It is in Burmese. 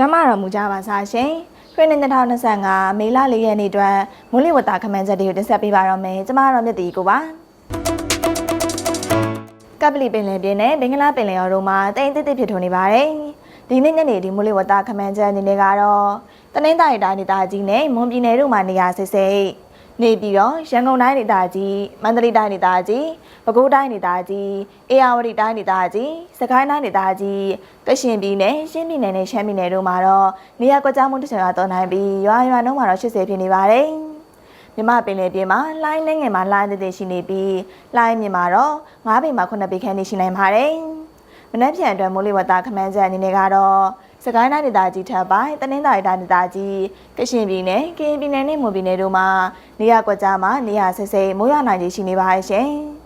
ကျမတော်မူကြပါစားရှင်ခရစ်နှစ်2025မေလ4ရက်နေ့အတွက်မိုးလေဝသခန့်မှန်းချက်တွေကိုတင်ဆက်ပေးပါတော့မယ်ကျမတော်မြတ်တီကိုပါကပလီပင်လယ်ပြင်နဲ့ဘင်္ဂလားပင်လယ်အော်တို့မှာတိမ်တိတ်တိတ်ဖြစ်ထွန်းနေပါတယ်ဒီနေ့ညနေဒီမိုးလေဝသခန့်မှန်းချက်အနေနဲ့ကတော့တနင်္သာရီတိုင်းဒေသကြီးနဲ့မွန်ပြည်နယ်တို့မှာနေရာစိစိတ် နေပြီးတော့ရန်ကုန်တိုင်းဒေသကြီးမန္တလေးတိုင်းဒေသကြီးပဲခူးတိုင်းဒေသကြီးအေရဝတီတိုင်းဒေသကြီးစကိုင်းတိုင်းဒေသကြီးကရှင်ပြည်နယ်ရှမ်းပြည်နယ်နဲ့ရှမ်းပြည်နယ်တို့မှာတော့နေရာကွက်ကြားမှုတစ်ချောင်ရတော့နိုင်ပြီးရွာရွာနှုန်းမှာတော့80ဖြစ်နေပါတယ်မြမပင်လယ်ပြင်မှာလိုင်းနှငယ်မှာလိုင်းတဲ့တဲ့ရှိနေပြီးလိုင်းမြင်မှာတော့9ပေမှာ9ပေခန့်နေရှိနိုင်ပါတယ် မနက်ဖြန်အတွက်မိုးလေဝသခန့်မှန်းချက်အနေနဲ့ကတော့စကိုင်းတိုင်းဒေသကြီးထပ်ပိုင်းတနင်္သာရီတိုင်းဒေသကြီးကရှင်ပြည်နယ်ကရင်ပြည်နယ်နဲ့မွန်ပြည်နယ်တို့မှာနေရာကွက်ကြားမှာနေရာဆဲဆဲမိုးရွာနိုင်ခြေရှိနေပါရဲ့ရှင်။